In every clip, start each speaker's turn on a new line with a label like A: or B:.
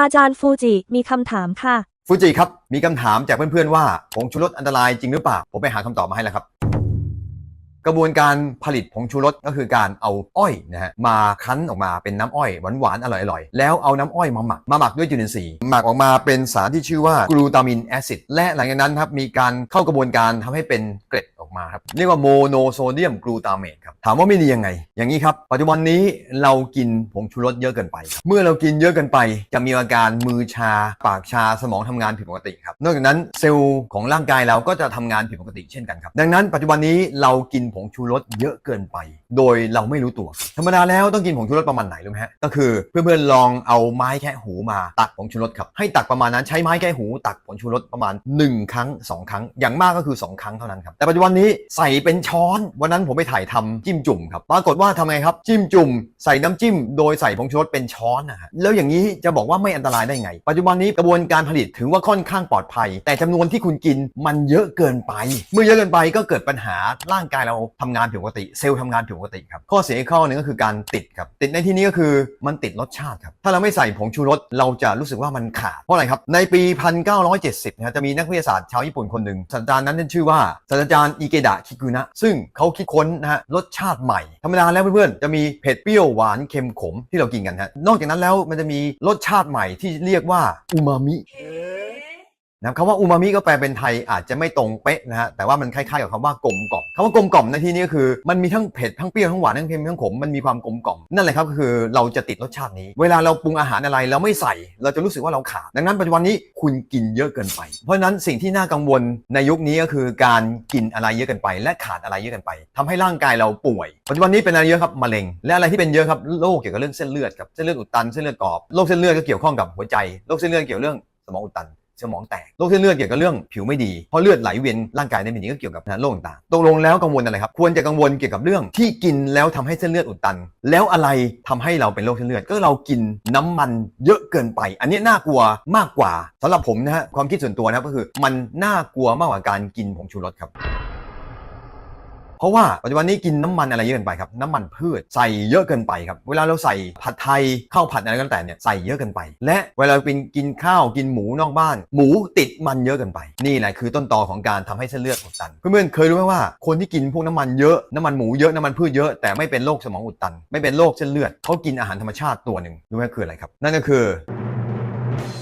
A: อาจารย์ฟูจิมีคำถามค่ะ
B: ฟูจิครับ มีคำถามจากเพื่อนๆว่าผงชูรสอันตรายจริงหรือเปล่า ผมไปหาคำตอบมาให้แล้วครับ กระบวนการผลิตผงชูรสก็คือการเอาอ้อยนะฮะมาคั้นออกมาเป็นน้ำอ้อยหวานๆอร่อยๆ แล้วเอาน้ำอ้อยมาหมักมาหมักด้วยจุลินทรีย์หมักออกมาเป็นสารที่ชื่อว่ากลูตามินแอซิดและหลังจากนั้นครับมีการเข้ากระบวนการทำให้เป็นเกล็ด มาครับ เรียกว่าโมโนโซเดียมกลูตาเมตครับ ถามว่าไม่ดียังไง อย่างนี้ครับ ปัจจุบันนี้เรากินผงชูรสเยอะเกินไป เมื่อเรากินเยอะเกินไป จะมีอาการมือชา ปากชาสมองทำงานผิดปกติครับ นอกจากนั้นเซลล์ของร่างกายเราก็จะทำงานผิดปกติเช่นกันครับ ดังนั้นปัจจุบันนี้เรากินผงชูรสเยอะเกินไป โดยเราไม่รู้ตัว ธรรมดาแล้วต้องกินผงชูรสประมาณไหนรู้ไหมฮะ ก็คือเพื่อนๆลองเอาไม้แค่หูมาตักผงชูรสครับ ให้ตักประมาณนั้นใช้ไม้แค่หู ตักผงชูรสประมาณ 1 ครั้ง 2 ครั้ง อย่างมากก็คือ 2 ครั้งเท่านั้นครับ แต่ปัจจุบันนี้ใส่เป็นช้อน วันนั้นผมไปถ่ายทำจิ้มจุ่มครับปรากฏว่าทำไงครับจิ้มจุ่มใส่น้ำจิ้ม โดยใส่ผงชูรสเป็นช้อนนะฮะแล้วอย่างนี้จะบอกว่าไม่อันตรายได้ไง ปัจจุบันนี้กระบวนการผลิตถือว่าค่อนข้างปลอดภัย แต่จำนวนที่คุณกินมันเยอะเกินไป เมื่อเยอะเกินไปก็เกิดปัญหาร่างกายเราทำงานผิดปกติ เซลล์ทำงานผิดปกติครับข้อเสียข้อหนึ่งก็คือการติดครับติดในที่นี้ก็คือมันติดรสชาติครับถ้าเราไม่ใส่ผงชูรสเราจะรู้สึกว่ามันขาดเพราะอะไรครับในปี 1970นะจะมีนักวิทยาศาสตร์ชาวญี่ปุ่นคนหนึ่งศาสตราจารย์นั้นท่านชื่อว่าศาสตราจารย์อิเกดะคิกุนะซึ่งเขาคิดค้นนะฮะรสชาติใหม่ ธรรมดาแล้วเพื่อนๆ จะมีเผ็ดเปรี้ยวหวานเค็มขมที่เรากินกันฮะนอกจากนั้นแล้วมันจะมีรสชาติใหม่ที่เรียกว่าอูมามิ นะคำว่าอูมามิก็แปลเป็นไทยอาจจะไม่ตรงเป๊ะนะฮะแต่ว่ามันคล้ายๆกับคำว่ากลมกล่อมคำว่ากลมกล่อมในที่นี้ก็คือมันมีทั้งเผ็ดทั้งเปรี้ยวทั้งหวานทั้งเค็มทั้งขมมันมีความกลมกล่อมนั่นแหละครับก็คือเราจะติดรสชาตินี้ เวลาเราปรุงอาหารอะไรเราไม่ใส่ เราจะรู้สึกว่าเราขาดดังนั้นปัจจุบันนี้คุณกินเยอะเกินไป เพราะฉะนั้นสิ่งที่น่ากังวลในยุคนี้ก็คือการกินอะไรเยอะเกินไป และขาดอะไรเยอะเกินไปทำให้ร่างกายเราป่วย ปัจจุบันนี้เป็นอะไรเยอะครับมะเร็ง และอะไรที่เป็นเยอะครับโรคเกี่ยวกับเรื่องเส้นเลือดครับเส้นเลือดอุดตันเส้นเลือดกรอบโรคเส้นเลือดก็เกี่ยวข้องกับหัวใจโรคเส้นเลือดเกี่ยวเรื่องสมองอุดตัน สมองแตกโรคเส้นเลือดเกี่ยวกับเรื่องผิวไม่ดีเพราะเลือดไหลเวียนร่างกายได้ไม่ดีก็เกี่ยวกับโรคต่างๆตกลงแล้วกังวลอะไรครับควรจะกังวลเกี่ยวกับเรื่องที่กินแล้วทำให้เส้นเลือดอุดตัน แล้วอะไรทำให้เราเป็นโรคเส้นเลือดก็เรากินน้ำมันเยอะเกินไป อันนี้น่ากลัวมากกว่าสำหรับผมนะฮะความคิดส่วนตัวนะครับก็คือ มันน่ากลัวมากกว่าการกินผงชูรสครับ เพราะว่าปัจจุบันนี้กินน้ำมันอะไรเยอะเกินไปครับน้ำมันพืชใส่เยอะเกินไปครับเวลาเราใส่ผัดไทยข้าวผัดอะไรก็แล้วแต่เนี่ยใส่เยอะเกินไป และเวลาเรากินกินข้าวกินหมูนอกบ้าน หมูติดมันเยอะเกินไป นี่แหละคือต้นตอของการทำให้เส้นเลือดอุดตันเพื่อนๆเคยรู้ไหมว่าคนที่กินพวกน้ำมันเยอะน้ำมันหมูเยอะน้ำมันพืชเยอะแต่ไม่เป็นโรคสมองอุดตัน ไม่เป็นโรคเส้นเลือดเขากินอาหารธรรมชาติตัวหนึ่งรู้ไหมคืออะไรครับ นั่นก็คือ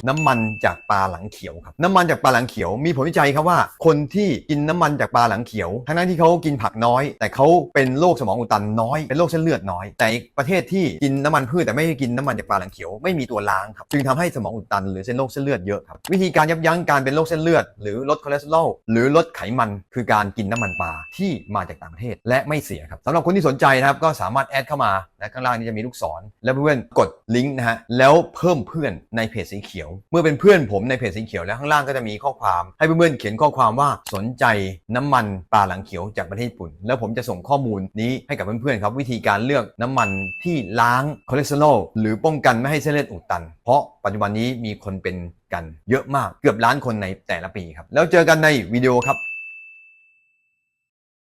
B: น้ำมันจากปลาหลังเขียวครับน้ำมันจากปลาหลังเขียวมีผลวิจัยครับว่า คนที่กินน้ำมันจากปลาหลังเขียว ทั้งนั้นที่เขากินผักน้อย แต่เขาเป็นโรคสมองอุดตันน้อยเป็นโรคเส้นเลือดน้อย แต่อีกประเทศที่กินน้ำมันพืชแต่ไม่ได้กินน้ำมันจากปลาหลังเขียวไม่มีตัวล้างครับจึงทำให้สมองอุดตันหรือเส้นโรคเส้นเลือดเยอะครับวิธีการยับยั้งการเป็นโรคเส้นเลือด หรือลดคอเลสเตอรอลหรือลดไขมันคือการกินน้ำมันปลาที่มาจากต่างประเทศและไม่เสียครับสำหรับคนที่สนใจนะครับก็สามารถแอดเข้ามา และข้างล่างนี้จะมีลูกศร แล้วเพื่อนกดลิงก์นะฮะแล้วเพิ่มเพื่อนในเพจสีเขียว เมื่อเป็นเพื่อนผมในเพจสีเขียวแล้วข้างล่างก็จะมีข้อความ ให้เพื่อนๆเขียนข้อความว่าสนใจน้ำมันปลาหลังเขียวจากประเทศญี่ปุ่น แล้วผมจะส่งข้อมูลนี้ให้กับเพื่อนๆครับวิธีการเลือกน้ำมันที่ล้างคอเลสเตอรอลหรือป้องกันไม่ให้เส้นเลือดอุดตัน เพราะปัจจุบันนี้มีคนเป็นกันเยอะมากเกือบล้านคนในแต่ละปีครับแล้วเจอกันในวิดีโอครับ